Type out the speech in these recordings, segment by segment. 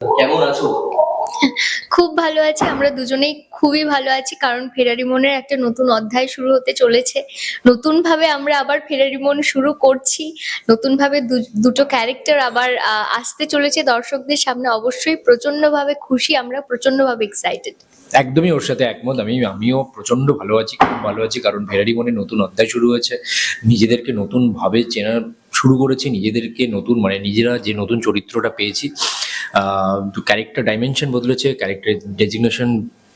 কেমন আছো? খুব ভালো আছি আমরা দুজনেই খুবই ভালো আছি কারণ ফেরারি মনের একটা নতুন অধ্যায় শুরু হতে চলেছে। নতুন ভাবে আমরা আবার ফেরারি মন শুরু করছি নতুন ভাবে দু- দুটো ক্যারেক্টার আবার আহ, আসতে চলেছে দর্শকদের সামনে। অবশ্যই প্রচণ্ড ভাবে খুশি আমরা প্রচণ্ড ভাবে এক্সাইটেড একদমই ওর সাথে একমত আমি আমিও প্রচণ্ড ভালো আছি খুব ভালো আছি কারণ ফেরারি মনে নতুন অধ্যায় শুরু হয়েছে। নিজেদেরকে নতুন ভাবে চেনা শুরু করেছি নিজেদেরকে নতুন মানে নিজেরা যে নতুন চরিত্রটা পেয়েছি ক্যারেক্টার ডাইমেনশন বদলেছে ক্যারেক্টার ডেজিগনেশন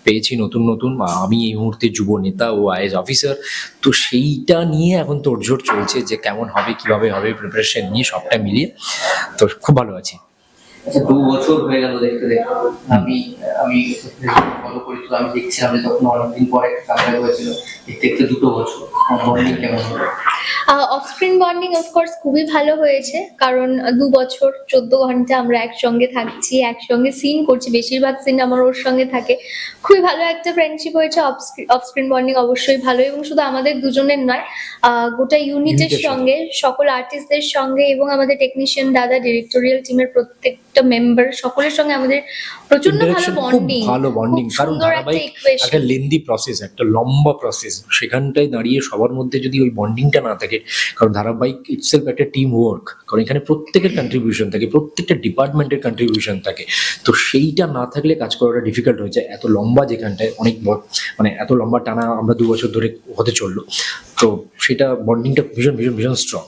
পেয়েছি নতুন নতুন। আমি এই মুহূর্তে যুব নেতা ও আইএস অফিসার তো সেইটা নিয়ে এখন তোড়জোড় চলছে যে কেমন হবে, কীভাবে হবে প্রিপারেশন নিয়ে সবটা মিলিয়ে। তো খুব ভালো আছি। আচ্ছা দু বছর হয়ে গেল দেখতে দেখতে। আমি আমি ফলো করি তো আমি দেখছিলাম যে তখন অনেকদিন পরে একটা হয়েছিল। দেখতে দেখতে দুটো বছর। বন্ডিং কেমন হলো? অফ স্ক্রিন বন্ডিং অফকোর্স খুবই ভালো হয়েছে। কারণ দু বছর চোদ্দ ঘণ্টা আমরা একসঙ্গে থাকছি একসঙ্গে সিন করছি। বেশিরভাগ সিন আমার ওর সঙ্গে থাকে। খুবই ভালো একটা ফ্রেন্ডশিপ হয়েছে। অফ স্ক্রিন বন্ডিং অবশ্যই ভালো। এবং শুধু আমাদের দুজনের নয় গোটা ইউনিটের সঙ্গে সকল আর্টিস্টদের সঙ্গে এবং আমাদের টেকনিশিয়ান দাদা ডিরেক্টোরিয়াল টিমের প্রত্যেকটা মেম্বার সকলের সঙ্গে আমাদের প্রচণ্ড ভালো বন্ডিং ভালো bonding, কারণ একটা ধারাবাহিক একটা লেন্দি প্রসেস একটা লম্বা প্রসেস সেখানটায় দাঁড়িয়ে সবার মধ্যে যদি ওই বন্ডিংটা না থাকে কারণ ধারাবাহিক ইটসেলফ একটা টিম ওয়ার্ক কারণ এখানে প্রত্যেকের কন্ট্রিবিউশন থাকে প্রত্যেকটা ডিপার্টমেন্টের কন্ট্রিবিউশন থাকে। তো সেইটা না থাকলে কাজ করাটা ডিফিকাল্ট হয়ে যায় এত লম্বা যেখানটায় অনেক মানে এত লম্বা টানা আমরা দু বছর ধরে হতে চলল। তো সেটা বন্ডিংটা ভীষণ ভীষণ ভীষণ স্ট্রং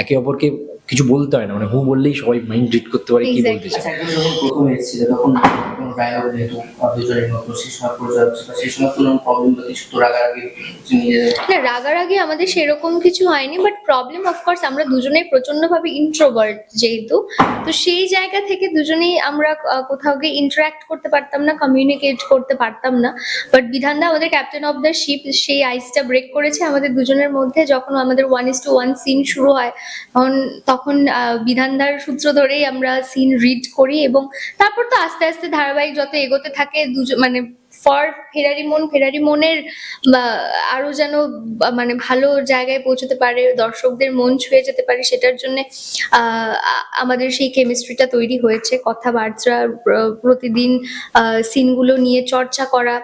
একে অপরকে কিছু বলতে হয় না মানে হু বললেই সবাই মাইন্ড রিড করতে পারে কি বলতে চায়। প্রথম এসেছিল তখন কোনো ডায়লগ যেহেতু দুজনের মতো সেই সময় পরিচয় সেই সময় কোনো প্রবলেম বা কিছু তো রাগারাগি না রাগারাগি আমাদের সেরকম কিছু হয়নি বাট প্রবলেম অফকোর্স আমরা দুজনেই প্রচণ্ড ভাবে ইন্ট্রোভার্ট যেহেতু তো সেই জায়গা থেকে দুজনেই আমরা কোথাও গিয়ে ইন্টারাক্ট করতে পারতাম না কমিউনিকেট করতে পারতাম না। বাট বিধানদা আমাদের ক্যাপ্টেন অফ দ্য শিপ সেই আইসটা ব্রেক করেছে আমাদের দুজনের মধ্যে যখন আমাদের one is to one scene শুরু হয় তখন তখন আহ, বিধানদার সূত্র ধরেই আমরা সিন রিড করি এবং তারপর তো আস্তে আস্তে ধারাবাহিক যত এগোতে থাকে দুজন মানে ফর ফেরারি মন ফেরারি মনের আরও যেন মানে ভালো জায়গায় পৌঁছতে পারে দর্শকদের মন ছুঁয়ে যেতে পারে সেটার জন্য আমাদের সেই কেমিস্ট্রিটা তৈরি হয়েছে। কথাবার্তা প্রতিদিন সিনগুলো নিয়ে চর্চা করা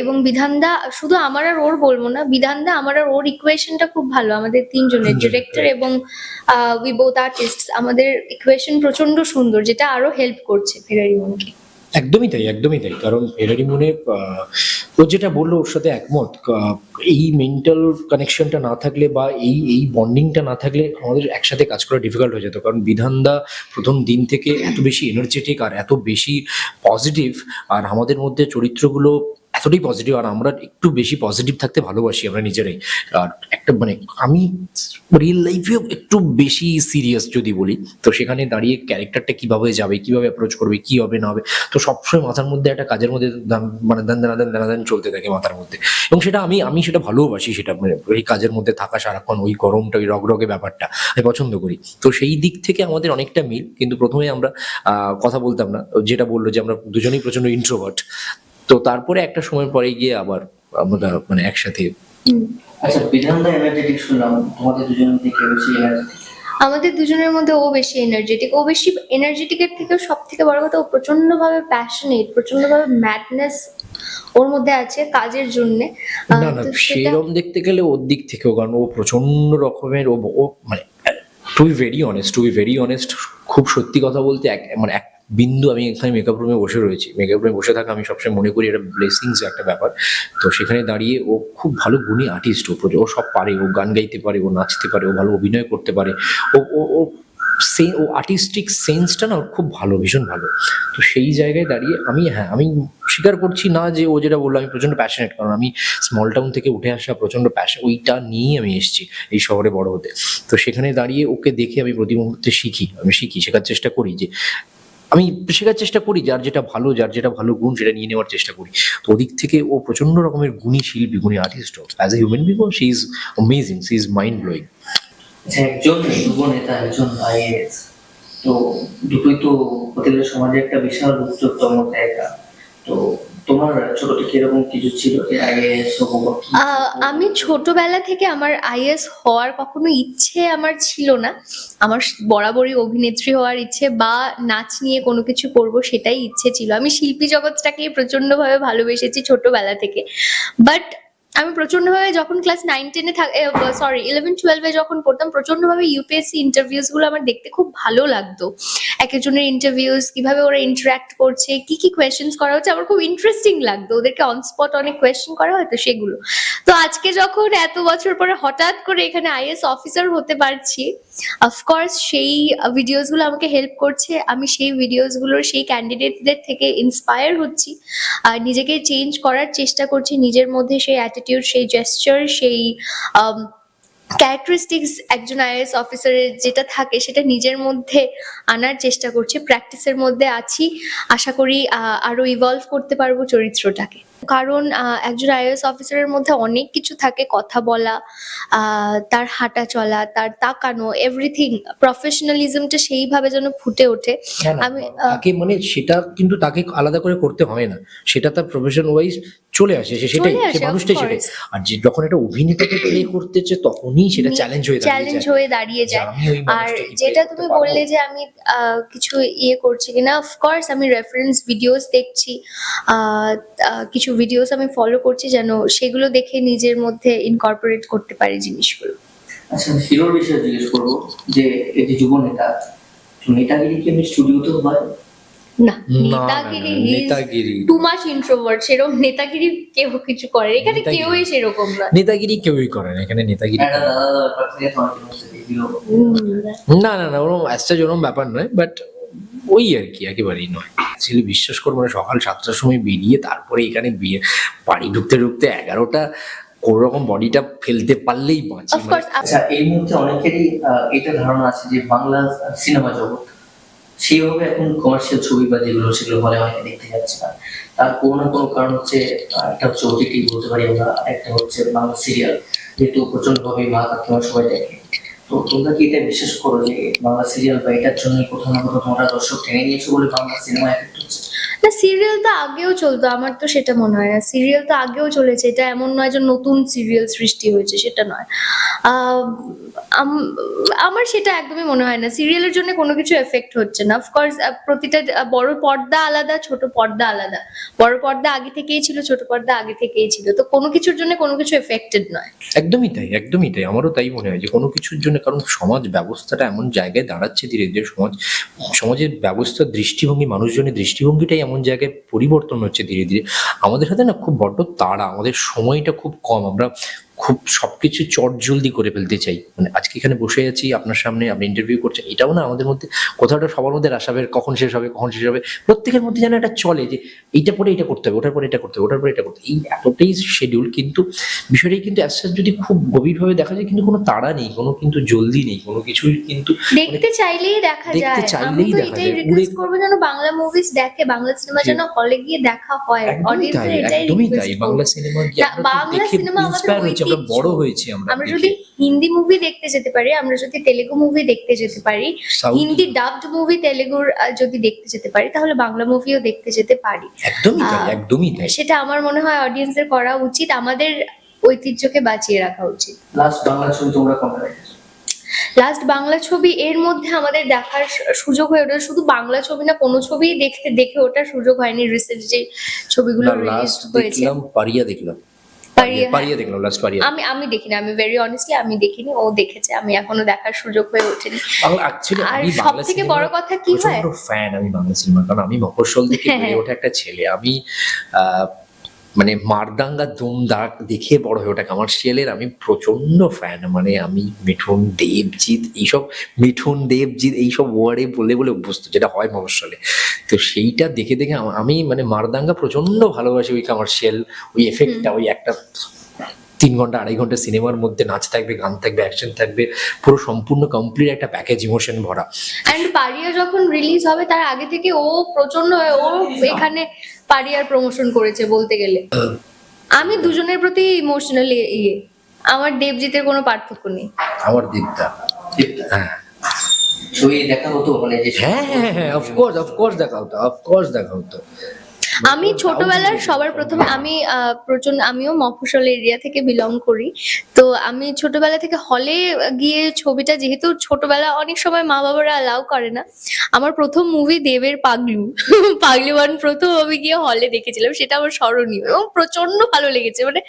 এবং বিধানদা শুধু আমার আর ওর বলব না বিধানদা আমার আর ওর ইকুয়েশনটা খুব ভালো। আমাদের তিনজনের তিনজনের, ডিরেক্টর এবং উই বোথ আর্টিস্ট আমাদের ইকুয়েশন প্রচণ্ড সুন্দর যেটা আরও হেল্প করছে ফেরারি মনকে। একদমই তাই একদমই তাই। কারণ এরারি মনে ও যেটা বলল ওর সাথে একমত এই মেন্টাল কানেকশনটা না থাকলে বা এই এই বন্ডিংটা না থাকলে আমাদের একসাথে কাজ করা ডিফিকাল্ট হয়ে যেত। কারণ বিধানদা প্রথম দিন থেকে এত বেশি এনার্জেটিক আর এত বেশি পজিটিভ আর আমাদের মধ্যে চরিত্রগুলো এতটাই পজিটিভ আর আমরা একটু বেশি পজিটিভ থাকতে ভালোবাসি আমরা নিজেরাই। আর একটা মানে আমি রিয়েল লাইফেও একটু বেশি সিরিয়াস যদি বলি, তো সেখানে দাঁড়িয়ে ক্যারেক্টারটা কীভাবে যাবে, কীভাবে অ্যাপ্রোচ করবে, কি হবে, না হবে, তো সবসময় মাথার মধ্যে একটা কাজের মধ্যে মানে দান, দানা দান দানা, দান চলতে থাকে মাথার মধ্যে। এবং সেটা আমি আমি সেটা ভালোবাসি সেটা মানে ওই কাজের মধ্যে থাকা সারাক্ষণ, ওই গরমটা, ওই রগরগে ব্যাপারটা আমি পছন্দ করি। তো সেই দিক থেকে আমাদের অনেকটা মিল, কিন্তু প্রথমে আমরা কথা বলতাম না, যেটা বলল যে আমরা দুজনেই প্রচণ্ড ইন্ট্রোভার্ট তো তারপরে একটা সময় পরে গিয়ে আবার আমরা মানে একসাথে আচ্ছা বিধানদা এনার্জেটিক শুনলাম তোমাদের দুজনের দিকে বেশি এনার্জেটিক আমাদের দুজনের মধ্যে ও বেশি এনার্জেটিক ও বেশি এনার্জেটিকের থেকেও সব থেকে বড় কথা ও প্রচণ্ড ভাবে প্যাশনেট প্রচণ্ড ভাবে ম্যাডনেস ওর মধ্যে আছে কাজের জন্য। না না সেরকম দেখতে গেলে ওর দিক থেকেও কারণ ও প্রচণ্ড রকমের ও ও মানে to be very honest to be very honest খুব সত্যি কথা বলতে এক মানে এক বিন্দু, আমি এখানে মেকআপ রুমে বসে রয়েছি। মেকআপ রুমে বসে থাকা আমি সবসময় মনে করি এটা ব্লেসিংস একটা ব্যাপার। তো সেখানে দাঁড়িয়ে ও খুব ভালো গুণী আর্টিস্ট ও ও সব পারে, ও গান গাইতে পারে, ও নাচতে পারে, ও ভালো অভিনয় করতে পারে। ও ও সে, ও আর্টিস্টিক সেন্সটা না ওর খুব ভালো, ভীষণ ভালো। তো সেই জায়গায় দাঁড়িয়ে আমি হ্যাঁ আমি স্বীকার করছি না যে ও যেটা বলল, আমি প্রচণ্ড প্যাশনেট কারণ আমি স্মল টাউন থেকে উঠে আসা প্রচণ্ড প্যাশন ওইটা নিয়েই আমি এসেছি এই শহরে বড় হতে। তো সেখানে দাঁড়িয়ে ওকে দেখে আমি প্রতি মুহূর্তে শিখি, আমি শিখি, শেখার চেষ্টা করি যে আমি শেখার চেষ্টা করি, যার যেটা ভালো, যার যেটা ভালো গুণ সেটা নিয়ে নেওয়ার চেষ্টা করি। তো ওদিক থেকে ও প্রচণ্ড রকমের গুণী শিল্পী গুণী artist as a human being she is amazing she is mind blowing একজন যুব নেতা, একজন আইএস তো দুটোই তো প্রতিটা সমাজে একটা বিশাল উচ্চতম জায়গা। তো তোমার ছোট কিছু ছিল এর আহ, আমি ছোটবেলা থেকে আমার আইএস হওয়ার কখনো ইচ্ছে আমার ছিল না। আমার বরাবরই অভিনেত্রী হওয়ার ইচ্ছে বা নাচ নিয়ে কোনো কিছু করব সেটাই ইচ্ছে ছিল। আমি শিল্পী জগৎটাকে প্রচন্ডভাবে ভালোবেসেছি ছোটবেলা থেকে। বাট আমি প্রচণ্ড ভাবে যখন ক্লাস নাইন টেনে সরি ইলেভেন টুয়েলভে যখন পড়তাম, প্রচন্ডভাবে ইউপিএসসি ইন্টারভিউসগুলো আমার দেখতে খুব ভালো লাগতো। এক একজনের ইন্টারভিউস কীভাবে ওরা ইন্টারাক্ট করছে, কি কি কোয়েশ্চেন্স করা হচ্ছে, আমার খুব ইন্টারেস্টিং লাগতো। ওদেরকে অন স্পট অনেক কোয়েশ্চেন করা হয়তো সেগুলো। তো আজকে যখন এত বছর পরে হঠাৎ করে এখানে আইএস অফিসার হতে পারছি অফকোর্স সেই ভিডিওসগুলো আমাকে হেল্প করছে। আমি সেই ভিডিওসগুলোর সেই ক্যান্ডিডেটদের থেকে ইন্সপায়ার হচ্ছি। আর নিজেকে চেঞ্জ করার চেষ্টা করছি। নিজের মধ্যে সেই অ্যাটিটিউড সেই জেস্টার সেই ক্যারেক্টারিস্টিক্স একজন আইএস অফিসারের যেটা থাকে সেটা নিজের মধ্যে আনার চেষ্টা করছি। প্র্যাকটিসের মধ্যে আছি। আশা করি আহ, আরও ইভলভ করতে পারব চরিত্রটাকে। কারণ একজন আইএস অফিসারের মধ্যে অনেক কিছু থাকে কথা বলা আহ, তার হাঁটা চলা তার তাকানো এভরিথিং প্রফেশনালিজমটা সেইভাবে যেন ফুটে ওঠে। না, আমি, তাকে মানে সেটা কিন্তু তাকে আলাদা করে করতে হয় না। সেটা তার প্রফেশন ওয়াইজ চলে আসে সে সেটাই সে মানুষটাই সেটাই। আর যে যখন একটা অভিনেতাকে প্লে করতেছে তখনই সেটা চ্যালেঞ্জ হয়ে চ্যালেঞ্জ হয়ে দাঁড়িয়ে যায়। আর যেটা তুমি বললে যে আমি আহ, কিছু ইয়ে করছি কিনা অফকোর্স আমি রেফারেন্স ভিডিওস দেখছি। কিছু ভিডিওস আমি ফলো করছি যেন সেগুলো দেখে নিজের মধ্যে ইনকর্পোরেট করতে পারি জিনিসগুলো। আচ্ছা হিরোর বিষয়ে জিজ্ঞেস করব যে এই যে যুব নেতা নেতাগিরি কি এমনি স্টুডিওতে হয়? না নেতাগিরি নেতাগিরি টু মাচ ইন্ট্রোভার্ট সেরকম নেতাগিরি কেউ কিছু করে এখানে নেতাগিরি। কেউই সেরকম নয় নেতাগিরি কেউই করে না এখানে নেতাগিরি মনে না। না না ওরকম অ্যাস্টাজ ওরকম ব্যাপার নয় বাট ওই আর কি একেবারেই নয়। ছেলে বিশ্বাস করব না সকাল সাতটার সময় বেরিয়ে তারপরে এখানে বিয়ে বাড়ি ঢুকতে ঢুকতে এগারোটা কোনো রকম বডিটা ফেলতে পারলেই বাঁচি মানে আচ্ছা এই মুহূর্তে অনেকেরই এটা ধারণা আছে যে বাংলা সিনেমা জগৎ। সেইভাবে এখন কমার্শিয়াল ছবি বা যেগুলো সেগুলো হলে অনেকে দেখতে যাচ্ছে না। তার কোনো না কোনো কারণ হচ্ছে একটা হচ্ছে ওটিটি বলতে পারি আমরা একটা হচ্ছে বাংলা সিরিয়াল যেহেতু প্রচন্ডভাবে মা কাকিমা সবাই দেখে। তো তোমরা কি এটা বিশ্বাস করো যে বাংলা সিরিয়াল বা এটার জন্য কোথাও না কোথাও তোমরা দর্শক টেনে নিয়েছো বলে বাংলা সিনেমা এফেক্ট হচ্ছে? না সিরিয়াল তো আগেও চলতো, আমার তো সেটা মনে হয় না। সিরিয়াল তো আগেও চলেছে, এটা এমন নয় যে নতুন সিরিয়াল সৃষ্টি হয়েছে, সেটা নয়। আম- আমার সেটা একদমই মনে হয় না। সিরিয়ালের জন্য কোনো কিছু এফেক্ট হচ্ছে না। অফকোর্স প্রতিটা বড় পর্দা আলাদা, ছোট পর্দা আলাদা। বড় পর্দা আগে থেকেই ছিল, ছোট পর্দা আগে থেকেই ছিল। তো কোনো কিছুর জন্য কোনো কিছু এফেক্টেড নয়। একদমই তাই একদমই তাই। আমারও তাই মনে হয় যে কোনো কিছুর জন্য, কারণ সমাজ ব্যবস্থাটা এমন জায়গায় দাঁড়াচ্ছে ধীরে ধীরে। সমাজ, সমাজের ব্যবস্থা, দৃষ্টিভঙ্গি, মানুষজনের দৃষ্টিভঙ্গিটাই এমন জায়গায় পরিবর্তন হচ্ছে ধীরে ধীরে, আমাদের হাতে না খুব বড্ড তাড়া, আমাদের সময়টা খুব কম। আমরা খুব সবকিছু চট জলদি করে ফেলতে চাই। মানে আজকে এখানে বসে আছি আপনার সামনে আপনি ইন্টারভিউ করছেন এটাও না আমাদের মধ্যে কোথাও একটা সবার মধ্যে আসাবের কখন শেষ হবে কখন শেষ হবে প্রত্যেকের মধ্যে যেন একটা চলে যে এইটা পরে এটা করতে হবে ওটার পরে এটা করতে হবে ওটার পরে এটা করতে হবে। এই এতটাই শিডিউল কিন্তু বিষয়টাই কিন্তু অ্যাজ যদি খুব গভীরভাবে দেখা যায় কিন্তু কোনো তাড়া নেই কোনো কিন্তু জলদি নেই কোনো কিছুই কিন্তু দেখতে চাইলেই দেখা যায়। আমি চাইলেই দেখা যায়। রিকোয়েস্ট করব যেন বাংলা মুভিজ দেখে বাংলা সিনেমা যেন হলে গিয়ে দেখা হয়। একদমই অডিয়েন্সের তাই এটাই একদমই তাই। বাংলা সিনেমা বাংলা সিনেমা আমাদের ঐতিহ্য। বড় হয়েছি আমরা আমরা যদি হিন্দি মুভি দেখতে যেতে পারি আমরা যদি তেলেগু মুভি দেখতে যেতে পারি হিন্দি ডাবড মুভি তেলেগুর যদি দেখতে যেতে পারি তাহলে বাংলা মুভিও দেখতে যেতে পারি। একদমই তাই একদমই তাই। সেটা আমার মনে হয় অডিয়েন্সদের করা উচিত আমাদের ঐতিহ্যকে বাঁচিয়ে রাখা উচিত। লাস্ট বাংলা ছবি তোমরা দেখেছ? লাস্ট বাংলা ছবি এর মধ্যে আমাদের দেখার সুযোগ হয়ে ওঠে শুধু বাংলা ছবি না কোনো ছবি দেখতে দেখে ওঠার সুযোগ হয়নি রিসেন্ট যে ছবিগুলো রিলিজ হয়েছে। দেখলাম পারিয়া দেখলাম। পারিয়া, পারিয়া দেখলাম লাস্ট পারিয়া আমি আমি দেখিনি আমি ভেরি অনেস্টলি আমি দেখিনি ও দেখেছে আমি এখনও দেখার সুযোগ হয়ে ওঠেনি। আর সব থেকে বড় কথা কি হয়? ফ্যান আমি বাংলা সিনেমা কারণ আমি মফস্বল থেকে হ্যাঁ, বেড়ে হ্যাঁ। ওঠা একটা ছেলে। আমি আহ, মানে মারদাঙ্গা দুম দাগ দেখে বড় হয়ে ওঠা কমার্শিয়ালের আমি প্রচণ্ড ফ্যান মানে আমি মিঠুন দেবজিৎ এইসব মিঠুন দেবজিৎ এইসব ওয়ার্ডে বলে বলে অভ্যস্ত যেটা হয় মফস্বলে। তো সেইটা দেখে দেখে আমি মানে মারদাঙ্গা প্রচণ্ড ভালোবাসি ওই কমার্শিয়াল ওই এফেক্টটা ওই একটা তিন ঘণ্টা আড়াই ঘণ্টা সিনেমার মধ্যে নাচ থাকবে গান থাকবে অ্যাকশন থাকবে পুরো সম্পূর্ণ কমপ্লিট একটা প্যাকেজ ইমোশন ভরা। অ্যান্ড পারিয়া যখন রিলিজ হবে তার আগে থেকে ও প্রচণ্ড ও এখানে পারিয়ার প্রমোশন করেছে বলতে গেলে। আমি দুজনের প্রতি ইমোশনালি ইয়ে। আমার দেবজিতের কোনো পার্থক্য নেই। আমার দিকটা দেবদা। হ্যাঁ। দেখা হতো মানে যে হ্যাঁ হ্যাঁ হ্যাঁ অফকোর্স অফকোর্স দেখা হতো অফকোর্স দেখা হতো আমি ছোটবেলার সবার প্রথমে আমি প্রচণ্ড আমিও মফস্বল এরিয়া থেকে বিলং করি। তো আমি ছোটবেলা থেকে হলে গিয়ে ছবিটা যেহেতু ছোটবেলা অনেক সময় মা বাবারা অ্যালাউ করে না আমার প্রথম মুভি দেবের পাগলু। পাগলু ওয়ান প্রথম আমি গিয়ে হলে দেখেছিলাম সেটা আমার স্মরণীয় এবং প্রচণ্ড ভালো লেগেছে মানে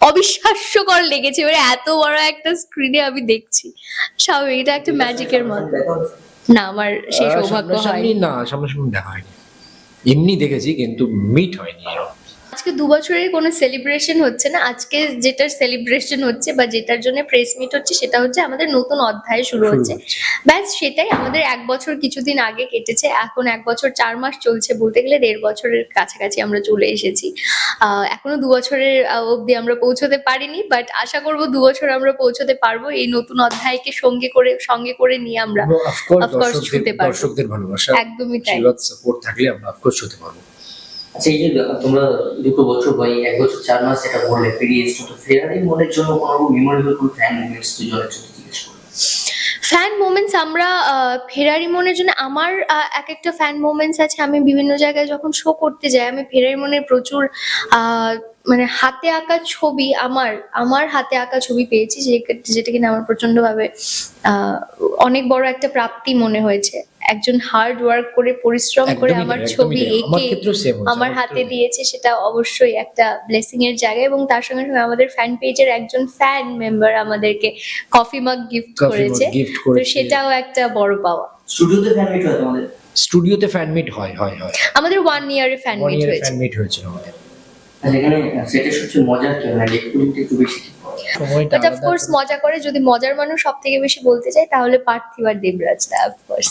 অবিশ্বাস্যকর লেগেছে মানে এত বড় একটা স্ক্রিনে আমি দেখছি। স্বাভাবিক এটা একটা ম্যাজিকের মতো। না আমার সেই সৌভাগ্য হয়নি। না সামনাসামনি দেখা হয়নি। এমনি দেখেছি কিন্তু মিট হয়নি এরকম। আজকে দু বছরের কোনো সেলিব্রেশন হচ্ছে না। আজকে যেটার সেলিব্রেশন হচ্ছে বা যেটার জন্য প্রেস মিট হচ্ছে সেটা হচ্ছে আমাদের নতুন অধ্যায় শুরু হচ্ছে। ব্যাস সেটাই আমাদের এক বছর কিছুদিন আগে কেটেছে। এখন এক বছর চার মাস চলছে বলতে গেলে দেড় বছরের কাছাকাছি আমরা চলে এসেছি। আহ, এখনও দু বছরের অবধি আমরা পৌঁছতে পারিনি বাট আশা করব দু বছর আমরা পৌঁছতে পারব এই নতুন অধ্যায়কে সঙ্গে করে সঙ্গে করে নিয়ে আমরা দর্শকদের ছুঁতে পারব। দর্শকদের ভালোবাসা একদমই তাই। সাপোর্ট থাকলে আমরা অফকোর্স হতে পারব। আচ্ছা এই যে তোমরা দুটো বছর বা এক বছর চার মাস যেটা বললে, পেরিয়ে এসছো, তো ফেরারি জন্য কোনো মেমোরেবল কোনো ফ্যান মুভমেন্টস ফ্যান মোমেন্টস আমরা ফেরারি মনের জন্য আমার এক একটা ফ্যান মোমেন্টস আছে, আমি বিভিন্ন জায়গায় যখন শো করতে যাই, আমি ফেরারি মনের প্রচুর মানে হাতে আঁকা ছবি আমার আমার হাতে আঁকা ছবি পেয়েছি যেটা কিনা আমার প্রচণ্ড ভাবে অনেক বড় একটা প্রাপ্তি মনে হয়েছে। একজন হার্ড ওয়ার্ক করে পরিশ্রম করে আমার ছবি এঁকে আমার হাতে দিয়েছে সেটা অবশ্যই একটা ব্লেসিং এর জায়গা এবং তার সঙ্গে সঙ্গে আমাদের ফ্যান পেজের একজন ফ্যান মেম্বার আমাদেরকে কফি মাগ গিফট করেছে। তো সেটাও একটা বড় পাওয়া। স্টুডিওতে ফ্যান মিট হয় তোমাদের? স্টুডিওতে ফ্যান মিট হয় হয় হয়। আমাদের ওয়ান ইয়ারে ফ্যান মিট হয়েছে। ফ্যান মিট হয়েছিল আমাদের। যেখানে সেটা সবচেয়ে মজার কি মানে একটু বেশি বাট অফকোর্স মজা করে যদি মজার মানুষ সব থেকে বেশি বলতে চাই তাহলে পার্থিব আর দেবরাজ দা অফকোর্স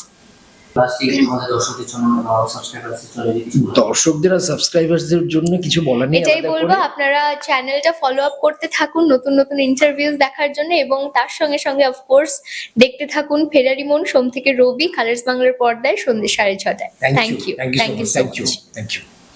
দর্শকদের। আর সাবস্ক্রাইবারদের জন্য কিছু বলার নেই এটাই বলব আপনারা চ্যানেলটা ফলো আপ করতে থাকুন নতুন নতুন ইন্টারভিউজ দেখার জন্য এবং তার সঙ্গে সঙ্গে অফকোর্স দেখতে থাকুন ফেরারি মন সোম থেকে রবি কালার্স বাংলার পর্দায় সন্ধ্যে সাড়ে ছটায়। Thank you thank you thank you thank so